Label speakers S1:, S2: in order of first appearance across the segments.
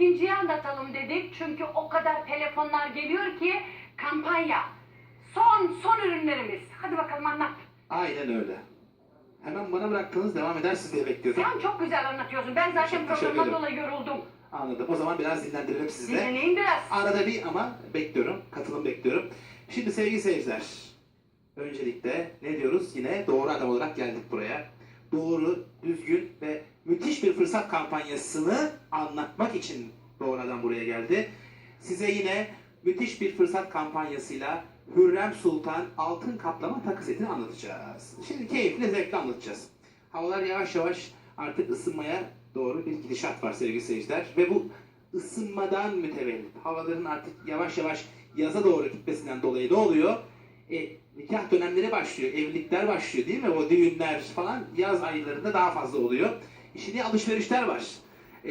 S1: ikinciyi anlatalım dedik. Çünkü o kadar telefonlar geliyor ki kampanya. Son son ürünlerimiz. Hadi bakalım anlat.
S2: Aynen öyle. Hemen bana bıraktınız devam edersiniz diye bekliyordum.
S1: Sen çok güzel anlatıyorsun. Ben zaten
S2: Teşekkür
S1: programdan
S2: ederim.
S1: dolayı yoruldum.
S2: Anladım. O zaman biraz dinlendirelim sizi de.
S1: Dinleyin biraz.
S2: Arada bir ama bekliyorum. Katılım bekliyorum. Şimdi sevgili seyirciler. Öncelikle ne diyoruz? Yine doğru adam olarak geldik buraya. Doğru, düzgün ve müthiş bir fırsat kampanyasını anlatmak için doğru adam buraya geldi. Size yine müthiş bir fırsat kampanyasıyla Hürrem Sultan altın kaplama takı setini anlatacağız. Şimdi keyifli, zevkli anlatacağız. Havalar yavaş yavaş artık ısınmaya doğru bir gidişat var sevgili seyirciler. Ve bu ısınmadan mütevellit, havaların artık yavaş yavaş yaza doğru gitmesinden dolayı ne oluyor? E, nikah dönemleri başlıyor, evlilikler başlıyor değil mi? O düğünler falan yaz aylarında daha fazla oluyor. Şimdi alışverişler var. E,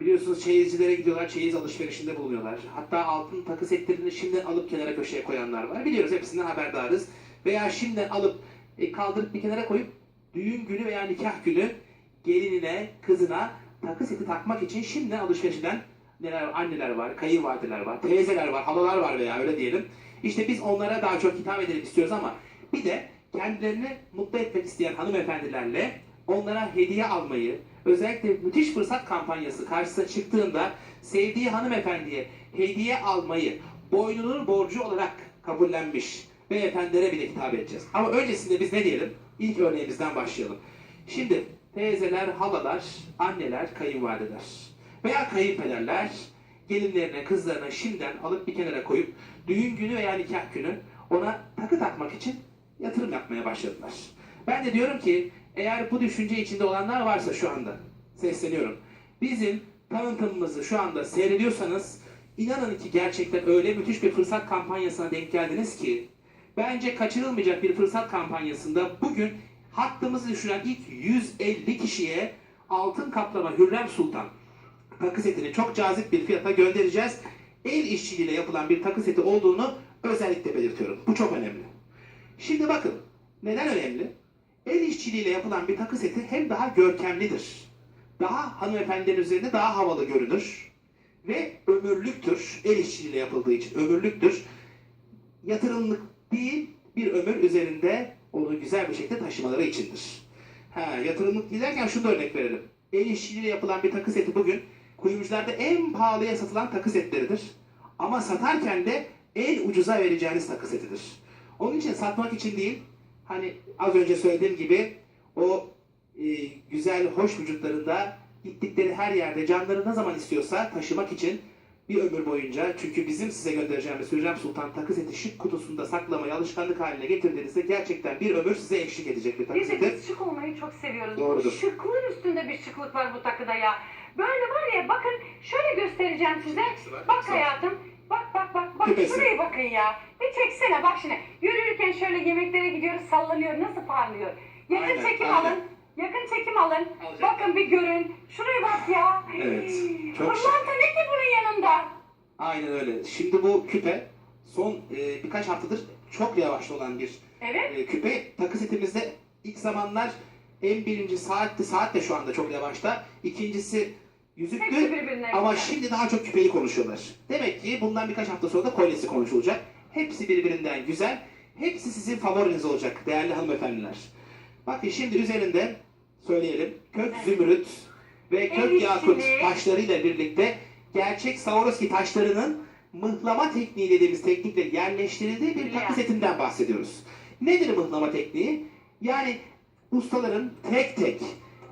S2: biliyorsunuz çeyizcilere gidiyorlar, çeyiz alışverişinde bulunuyorlar. Hatta altın takı setlerini şimdiden alıp kenara köşeye koyanlar var. Biliyoruz hepsinden haberdarız. Veya şimdiden alıp e, kaldırıp bir kenara koyup düğün günü veya nikah günü gelinine, kızına takı seti takmak için şimdiden alışveriş eden neler? Anneler var, kayınvalideler var, teyzeler var, halalar var veya öyle diyelim. İşte biz onlara daha çok hitap edelim istiyoruz ama bir de kendilerini mutlu etmek isteyen hanımefendilerle onlara hediye almayı, özellikle müthiş fırsat kampanyası karşısına çıktığında sevdiği hanımefendiye hediye almayı boynunun borcu olarak kabullenmiş beyefendilere bile hitap edeceğiz. Ama öncesinde biz ne diyelim? İlk örneğimizden başlayalım. Şimdi teyzeler, halalar, anneler, kayınvalideler veya kayınpederler gelinlerine, kızlarına şimdiden alıp bir kenara koyup düğün günü veya nikah günü ona takı takmak için yatırım yapmaya başladılar. Ben de diyorum ki eğer bu düşünce içinde olanlar varsa şu anda sesleniyorum. Bizim tanıtımımızı şu anda seyrediyorsanız inanın ki gerçekten öyle müthiş bir fırsat kampanyasına denk geldiniz ki bence kaçırılmayacak bir fırsat kampanyasında bugün hattımızı düşüren ilk 150 kişiye altın kaplama Hürrem Sultan takı setini çok cazip bir fiyata göndereceğiz. El işçiliğiyle yapılan bir takı seti olduğunu özellikle belirtiyorum. Bu çok önemli. Şimdi bakın neden önemli? El işçiliğiyle yapılan bir takı seti hem daha görkemlidir. Daha hanımefendilerin üzerinde daha havalı görünür. Ve ömürlüktür. El işçiliğiyle yapıldığı için ömürlüktür. Yatırımlık değil bir ömür üzerinde onu güzel bir şekilde taşımaları içindir. Ha, yatırımlık değil derken şunu da örnek verelim. El işçiliğiyle yapılan bir takı seti bugün kuyumcularda en pahalıya satılan takı setleridir. Ama satarken de en ucuza vereceğiniz takı setidir. Onun için satmak için değil, hani az önce söylediğim gibi o e, güzel, hoş vücutlarında gittikleri her yerde canları ne zaman istiyorsa taşımak için bir ömür boyunca çünkü bizim size göndereceğimiz Hürrem Sultan takı seti şık kutusunda saklamayı alışkanlık haline getirdiğinizde gerçekten bir ömür size eşlik edecek bir takı
S1: Biz de
S2: seti.
S1: biz şık olmayı çok seviyoruz.
S2: Doğrudur.
S1: Şıklığın üstünde bir şıklık var bu takıda ya. Böyle var ya bakın şöyle göstereceğim size. Bak hayatım. Bak bak bak. Bak şuraya bakın ya. Bir çeksene bak şimdi. Yürürken şöyle yemeklere gidiyoruz sallanıyor. Nasıl parlıyor. Yakın
S2: Aynen,
S1: çekim
S2: aynen.
S1: alın. Yakın çekim alın.
S2: Alacağım.
S1: Bakın bir görün. Şuraya bak ya.
S2: Evet, çok.
S1: Pırlanta ne ki bunun yanında?
S2: Aynen öyle. Şimdi bu küpe son e, birkaç haftadır çok yavaş olan bir
S1: Evet.
S2: e, küpe. Takı setimizde ilk zamanlar en birinci saatti. Saat de şu anda çok yavaşta. İkincisi
S1: Hepsi
S2: yüzüktü.
S1: birbirine
S2: Ama
S1: güzel.
S2: şimdi daha çok küpeyi konuşuyorlar. Demek ki bundan birkaç hafta sonra da kolyesi konuşulacak. Hepsi birbirinden güzel. Hepsi sizin favoriniz olacak değerli hanımefendiler. Bakın şimdi üzerinde söyleyelim. Kök zümrüt ve kök yakut
S1: işçiliği.
S2: taşlarıyla birlikte gerçek Swarovski taşlarının mıhlama tekniği dediğimiz teknikle yerleştirildiği bir takı setinden bahsediyoruz. Nedir mıhlama tekniği? Yani ustaların tek tek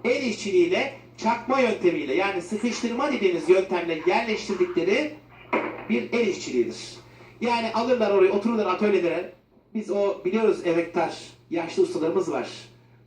S2: el işçiliğiyle çakma yöntemiyle yani sıkıştırma dediğimiz yöntemle yerleştirdikleri bir el işçiliğidir. Yani alırlar oraya otururlar atölyelere. Biz o biliyoruz emektar yaşlı ustalarımız var.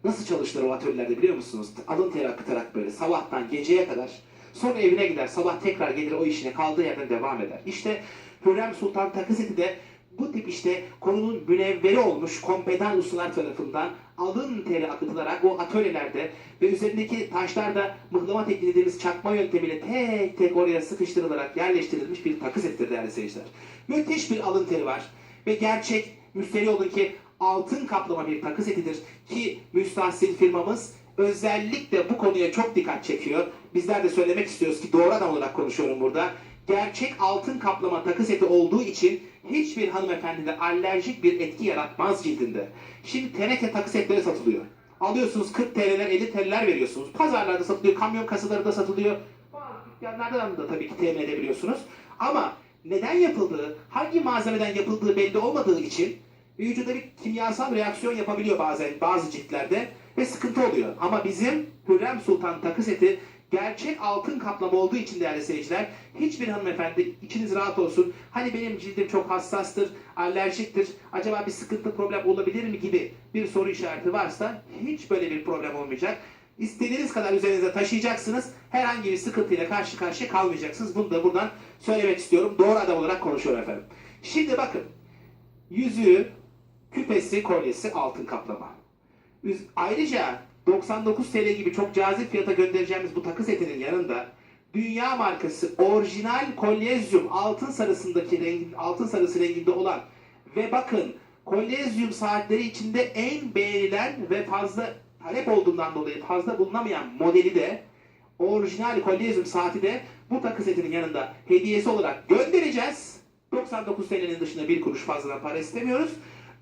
S2: Nasıl çalıştılar o atölyelerde biliyor musunuz? Alın teri akıtarak böyle sabahtan geceye kadar. Sonra evine gider sabah tekrar gelir o işine kaldığı yerden devam eder. İşte Hürrem Sultan takı seti de bu tip işte konunun münevveri olmuş kompedan ustalar tarafından alın teri akıtılarak o atölyelerde ve üzerindeki taşlar da mıhlama tekniği çakma yöntemiyle tek tek oraya sıkıştırılarak yerleştirilmiş bir takı setidir değerli seyirciler. Müthiş bir alın teri var ve gerçek müşteri olun ki altın kaplama bir takı setidir ki müstahsil firmamız özellikle bu konuya çok dikkat çekiyor. Bizler de söylemek istiyoruz ki doğru adam olarak konuşuyorum burada. Gerçek altın kaplama takı seti olduğu için hiçbir hanımefendide alerjik bir etki yaratmaz cildinde. Şimdi teneke takı setleri satılıyor. Alıyorsunuz 40 TL'ler 50 TL'ler veriyorsunuz. Pazarlarda satılıyor, kamyon kasaları da satılıyor. Dükkanlardan da tabii ki temin edebiliyorsunuz. Ama neden yapıldığı, hangi malzemeden yapıldığı belli olmadığı için vücuda bir kimyasal reaksiyon yapabiliyor bazen bazı ciltlerde ve sıkıntı oluyor. Ama bizim Hürrem Sultan takı seti gerçek altın kaplama olduğu için değerli seyirciler hiçbir hanımefendi içiniz rahat olsun. Hani benim cildim çok hassastır, alerjiktir, acaba bir sıkıntı problem olabilir mi gibi bir soru işareti varsa hiç böyle bir problem olmayacak. İstediğiniz kadar üzerinize taşıyacaksınız. Herhangi bir sıkıntıyla karşı karşıya kalmayacaksınız. Bunu da buradan söylemek istiyorum. Doğru adam olarak konuşuyorum efendim. Şimdi bakın. Yüzüğü, küpesi, kolyesi altın kaplama. Ayrıca 99 TL gibi çok cazip fiyata göndereceğimiz bu takı setinin yanında dünya markası orijinal kolyezyum altın sarısındaki rengin altın sarısı renginde olan ve bakın kolyezyum saatleri içinde en beğenilen ve fazla talep olduğundan dolayı fazla bulunamayan modeli de orijinal kolyezyum saati de bu takı setinin yanında hediyesi olarak göndereceğiz. 99 TL'nin dışında bir kuruş fazladan para istemiyoruz.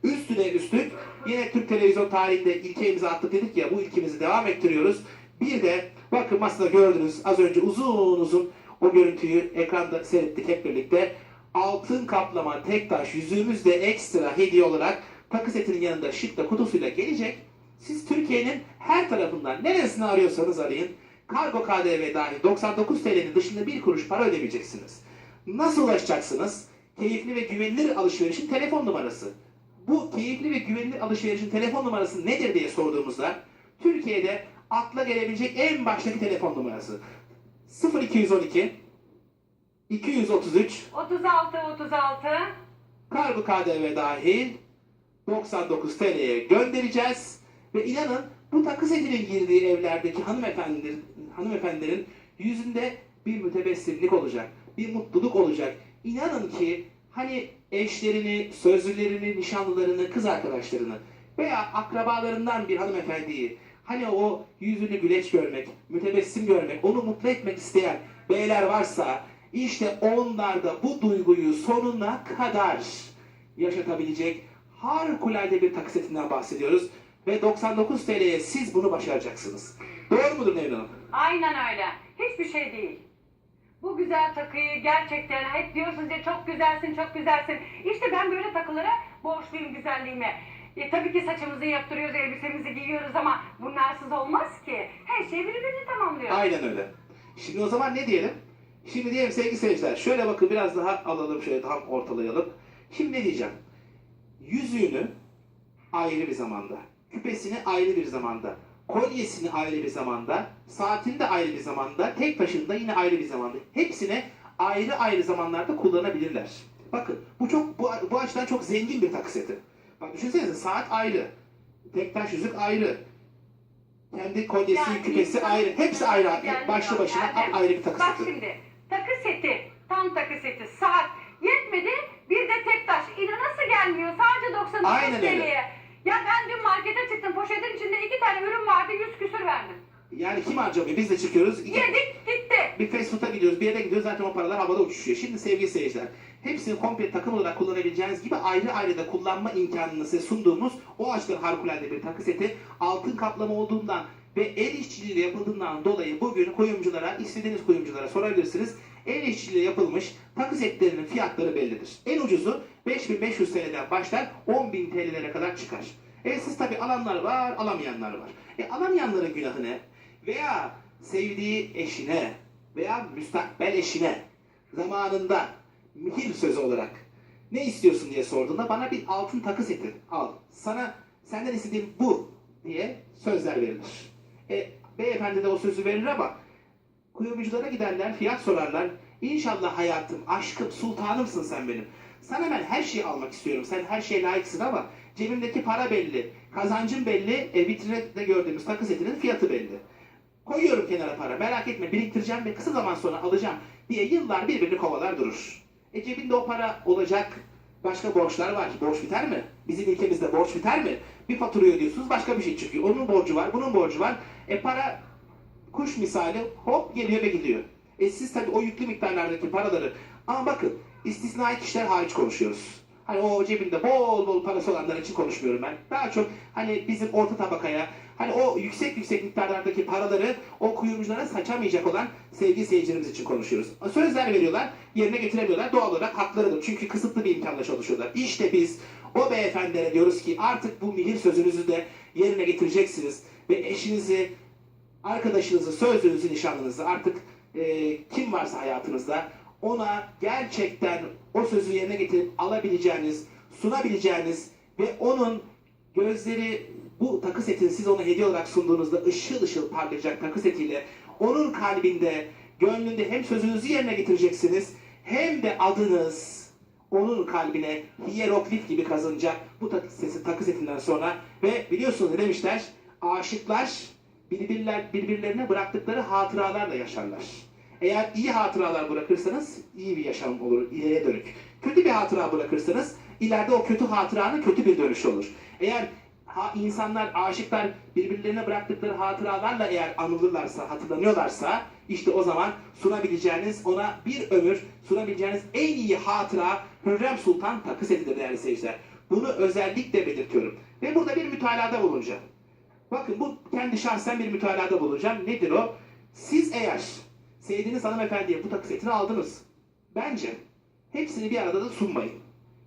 S2: Üstüne üstlük yine Türk televizyon tarihinde ilke imza attık dedik ya bu ilkimizi devam ettiriyoruz. Bir de bakın masada gördünüz az önce uzun uzun o görüntüyü ekranda seyrettik hep birlikte. Altın kaplama tek taş yüzüğümüz de ekstra hediye olarak takı setinin yanında şıkta kutusuyla gelecek. Siz Türkiye'nin her tarafından neresini arıyorsanız arayın. Kargo KDV dahil 99 TL'nin dışında bir kuruş para ödemeyeceksiniz. Nasıl ulaşacaksınız? Keyifli ve güvenilir alışverişin telefon numarası. Bu keyifli ve güvenilir alışverişin telefon numarası nedir diye sorduğumuzda Türkiye'de akla gelebilecek en baştaki telefon numarası 0212 233
S1: 36 36.
S2: Kargo KDV dahil 99 TL'ye göndereceğiz. Ve inanın bu takı setinin girdiği evlerdeki hanımefendilerin, hanımefendilerin yüzünde bir mütebessimlik olacak. Bir mutluluk olacak. İnanın ki hani eşlerini, sözlülerini, nişanlılarını, kız arkadaşlarını veya akrabalarından bir hanımefendiyi hani o yüzünü güleç görmek, mütebessim görmek, onu mutlu etmek isteyen beyler varsa işte onlar da bu duyguyu sonuna kadar yaşatabilecek harikulade bir takı setinden bahsediyoruz. Ve 99 TL'ye siz bunu başaracaksınız. Doğru mudur Nevin Hanım?
S1: Aynen öyle. Hiçbir şey değil. Bu güzel takıyı gerçekten hep diyorsunuz ya çok güzelsin çok güzelsin. İşte ben böyle takılara borçluyum güzelliğime. E, tabii ki saçımızı yaptırıyoruz, elbisemizi giyiyoruz ama bunlarsız olmaz ki. Her şey birbirini tamamlıyor.
S2: Aynen öyle. Şimdi o zaman ne diyelim? Şimdi diyelim sevgili seyirciler. Şöyle bakın biraz daha alalım şöyle tam ortalayalım. Şimdi ne diyeceğim? Yüzüğünü ayrı bir zamanda, küpesini ayrı bir zamanda, kolyesini ayrı bir zamanda, saatini de ayrı bir zamanda, tek taşını da yine ayrı bir zamanda. Hepsine ayrı ayrı zamanlarda kullanabilirler. Bakın bu çok bu, bu açıdan çok zengin bir takı seti. Bak düşünsenize saat ayrı, tek taş yüzük ayrı, kendi kolyesi,
S1: Yani
S2: küpesi ayrı. Hepsi ayrı.
S1: Gelmiyor,
S2: Başlı başına
S1: Erdem.
S2: ayrı bir takı
S1: Bak
S2: seti.
S1: şimdi takı seti, tam takı seti, saat yetmedi bir de tek taş. İna nasıl gelmiyor? Sadece 99
S2: Aynen öyle.
S1: TL'ye. Ya ben dün markete çıktım poşetin içinde iki tane ürün vardı 100 küsür verdim.
S2: Yani kim harcamıyor? Biz de çıkıyoruz.
S1: Yedik gitti.
S2: bir fast food'a gidiyoruz, bir yere gidiyoruz. Zaten o paralar havada uçuşuyor. Şimdi sevgili seyirciler, hepsini komple takım olarak kullanabileceğiniz gibi ayrı ayrı da kullanma imkanını size sunduğumuz o açıdan harikulade bir takı seti altın kaplama olduğundan ve el işçiliğiyle yapıldığından dolayı bugün kuyumculara, istediğiniz kuyumculara sorabilirsiniz. El işçiliğiyle yapılmış takı setlerinin fiyatları bellidir. En ucuzu 5500 TL'den başlar 10.000 TL'lere kadar çıkar. E siz tabi alanlar var, alamayanlar var. E alamayanların günahı ne? Veya sevdiği eşine veya müstakbel eşine zamanında mühim sözü olarak ne istiyorsun diye sorduğunda bana bir altın takı seti al. Sana senden istediğim bu diye sözler verilir. E, beyefendi de o sözü verir ama kuyumculara giderler, fiyat sorarlar. İnşallah hayatım, aşkım, sultanımsın sen benim. Sana ben her şeyi almak istiyorum. Sen her şeye layıksın ama cebimdeki para belli, kazancım belli, e, vitrinde gördüğümüz takı setinin fiyatı belli. Koyuyorum kenara para, merak etme biriktireceğim ve kısa zaman sonra alacağım diye yıllar birbirini kovalar durur. E cebinde o para olacak, Başka borçlar var. Borç biter mi? Bizim ülkemizde borç biter mi? Bir faturayı ödüyorsunuz başka bir şey çıkıyor. Onun borcu var, bunun borcu var. E para kuş misali hop geliyor ve gidiyor. E siz tabii o yüklü miktarlardaki paraları ama bakın istisnai kişiler hariç konuşuyoruz. Hani o cebinde bol bol parası olanlar için konuşmuyorum ben. Daha çok hani bizim orta tabakaya hani o yüksek yüksek miktarlardaki paraları o kuyumculara saçamayacak olan sevgili seyircilerimiz için konuşuyoruz. Sözler veriyorlar, yerine getiremiyorlar. Doğal olarak haklarıdır. Çünkü kısıtlı bir imkanla çalışıyorlar. İşte biz o beyefendilere diyoruz ki artık bu mihir sözünüzü de yerine getireceksiniz. Ve eşinizi, arkadaşınızı, sözlünüzü, nişanlınızı artık e, kim varsa hayatınızda ona gerçekten o sözü yerine getirip alabileceğiniz, sunabileceğiniz ve onun gözleri bu takı setini siz ona hediye olarak sunduğunuzda ışıl ışıl parlayacak takı setiyle onun kalbinde, gönlünde hem sözünüzü yerine getireceksiniz hem de adınız onun kalbine hieroglif gibi kazınacak bu takı, sesi, takı setinden sonra ve biliyorsunuz ne demişler? Aşıklar birbirler, birbirlerine bıraktıkları hatıralarla yaşarlar. Eğer iyi hatıralar bırakırsanız iyi bir yaşam olur ileriye dönük. Kötü bir hatıra bırakırsanız ileride o kötü hatıranın kötü bir dönüşü olur. Eğer ha, insanlar, aşıklar birbirlerine bıraktıkları hatıralarla eğer anılırlarsa, hatırlanıyorlarsa işte o zaman sunabileceğiniz, ona bir ömür sunabileceğiniz en iyi hatıra Hürrem Sultan takı setidir değerli seyirciler. Bunu özellikle belirtiyorum. Ve burada bir mütalada bulunacağım. Bakın bu kendi şahsen bir mütalada bulunacağım. Nedir o? Siz eğer sevdiğiniz hanımefendiye bu takı setini aldınız. Bence hepsini bir arada da sunmayın.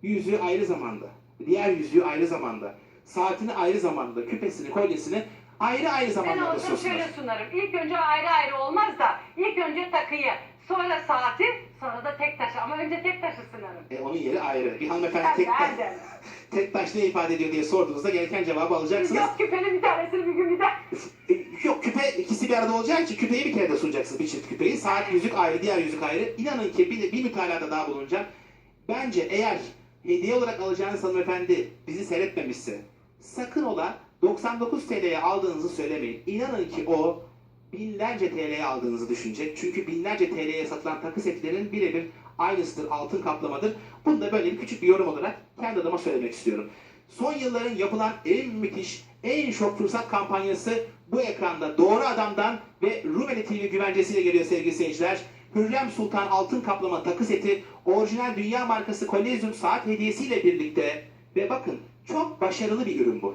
S2: Yüzüğü ayrı zamanda, diğer yüzüğü ayrı zamanda, saatini ayrı zamanda, küpesini, kolyesini ayrı ayrı
S1: Ben
S2: zamanlarda
S1: olsam
S2: sunsunlar.
S1: şöyle sunarım. İlk önce ayrı ayrı olmaz da ilk önce takıyı, sonra saati, sonra da tek taşı. Ama önce tek taşı sunarım.
S2: E, onun yeri ayrı. Bir hanımefendi
S1: Ben
S2: tek, taş, tek taş ne ifade ediyor diye sorduğunuzda gereken cevabı alacaksınız.
S1: Yok küpenin bir tanesini bir gün bir de.
S2: Yok küpe ikisi bir arada olacağı için küpeyi bir kere de sunacaksınız bir çift küpeyi. Saat yüzük ayrı, diğer yüzük ayrı. İnanın ki bir, bir mütalada daha bulunacağım. Bence eğer hediye olarak alacağınız hanımefendi bizi seyretmemişse sakın ola 99 TL'ye aldığınızı söylemeyin. İnanın ki o binlerce TL'ye aldığınızı düşünecek. Çünkü binlerce TL'ye satılan takı setlerinin birebir aynısıdır, altın kaplamadır. Bunu da böyle bir küçük bir yorum olarak kendi adıma söylemek istiyorum. Son yılların yapılan en müthiş, en şok fırsat kampanyası bu ekranda Doğru Adam'dan ve Rumeli TV güvencesiyle geliyor sevgili seyirciler. Hürrem Sultan altın kaplama takı seti orijinal dünya markası Kolezyum saat hediyesiyle birlikte ve bakın çok başarılı bir ürün bu.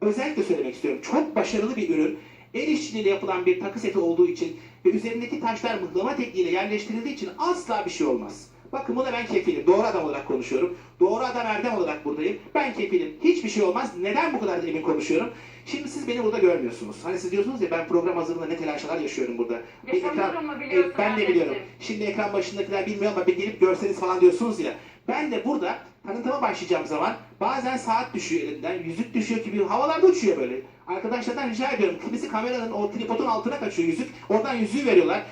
S2: Özellikle söylemek istiyorum. Çok başarılı bir ürün. El işçiliğiyle yapılan bir takı seti olduğu için ve üzerindeki taşlar mıhlama tekniğiyle yerleştirildiği için asla bir şey olmaz. Bakın buna ben kefilim. Doğru adam olarak konuşuyorum. Doğru adam Erdem olarak buradayım. Ben kefilim. Hiçbir şey olmaz. Neden bu kadar emin konuşuyorum? Şimdi siz beni burada görmüyorsunuz. Hani siz diyorsunuz ya ben program hazırlığında ne telaşlar yaşıyorum burada. Bir
S1: biliyorsun
S2: E, ben de biliyorum. Şimdi ekran başındakiler bilmiyor ama bir gelip görseniz falan diyorsunuz ya. Ben de burada tanıtıma başlayacağım zaman bazen saat düşüyor elimden, yüzük düşüyor gibi havalarda uçuyor böyle. Arkadaşlardan rica ediyorum. Kimisi kameranın o tripodun altına kaçıyor yüzük. Oradan yüzüğü veriyorlar.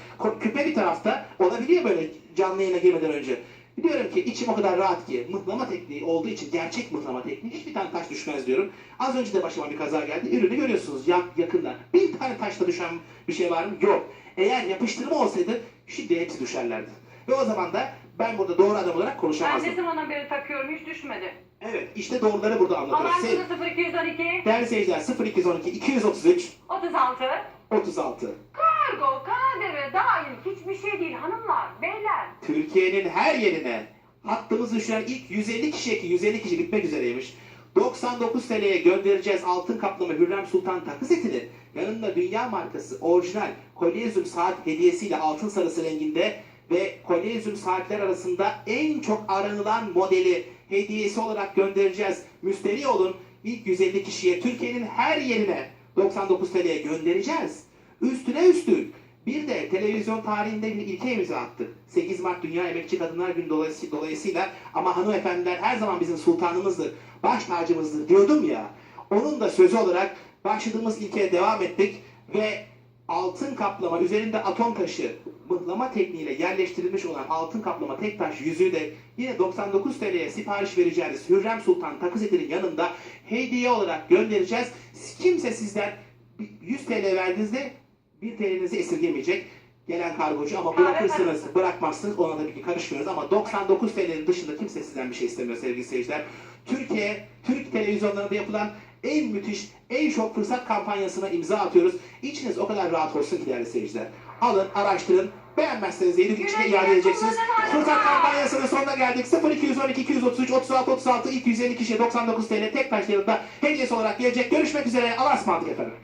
S2: Küpe bir tarafta. Olabiliyor böyle canlı yayına girmeden önce. Diyorum ki içim o kadar rahat ki mıhlama tekniği olduğu için gerçek mıhlama tekniği hiçbir tane taş düşmez diyorum. Az önce de başıma bir kaza geldi. Ürünü görüyorsunuz yak, yakında. Bir tane taşla düşen bir şey var mı? Yok. Eğer yapıştırma olsaydı şimdi hepsi düşerlerdi. Ve o zaman da ben burada doğru adam olarak
S1: Ben
S2: konuşamazdım.
S1: ne zamandan beri takıyorum hiç düşmedi.
S2: Evet işte doğruları burada anlatıyoruz. Sev-
S1: Alarmını 0212
S2: Değerli seyirciler 0212 233
S1: 36
S2: 36
S1: Kargo, KDV dahil hiçbir şey değil hanımlar, beyler.
S2: Türkiye'nin her yerine hattımız düşen ilk 150 kişiye ki 150 kişi bitmek üzereymiş. 99 TL'ye göndereceğiz altın kaplama Hürrem Sultan takı setini. Yanında dünya markası orijinal kolezyum saat hediyesiyle altın sarısı renginde ve kolezyum saatler arasında en çok aranılan modeli hediyesi olarak göndereceğiz. Müsteri olun ilk 150 kişiye Türkiye'nin her yerine 99 TL'ye göndereceğiz. Üstüne üstlük bir de televizyon tarihinde bir ilke imza attık. 8 Mart Dünya Emekçi Kadınlar Günü dolayısı- dolayısıyla ama hanımefendiler her zaman bizim sultanımızdır, baş tacımızdır diyordum ya. Onun da sözü olarak başladığımız ilkeye devam ettik ve altın kaplama üzerinde atom taşı mıhlama tekniğiyle yerleştirilmiş olan altın kaplama tek taş yüzüğü de yine 99 TL'ye sipariş vereceğiniz Hürrem Sultan takı setinin yanında hediye olarak göndereceğiz. Kimse sizden 100 TL verdiğinizde 1 TL'nizi esirgemeyecek. gelen kargocu ama bırakırsınız, bırakmazsınız ona tabii ki karışmıyoruz ama 99 TL'nin dışında kimse sizden bir şey istemiyor sevgili seyirciler. Türkiye, Türk televizyonlarında yapılan en müthiş, en şok fırsat kampanyasına imza atıyoruz. İçiniz o kadar rahat olsun ki değerli seyirciler. Alın, araştırın. Beğenmezseniz 7 gün içinde iade edeceksiniz. Fırsat kampanyasının sonuna geldik. 0212 233 36 36 ilk 150 kişiye 99 TL tek taş yanında hediyesi olarak gelecek. Görüşmek üzere. Allah'a ısmarladık efendim.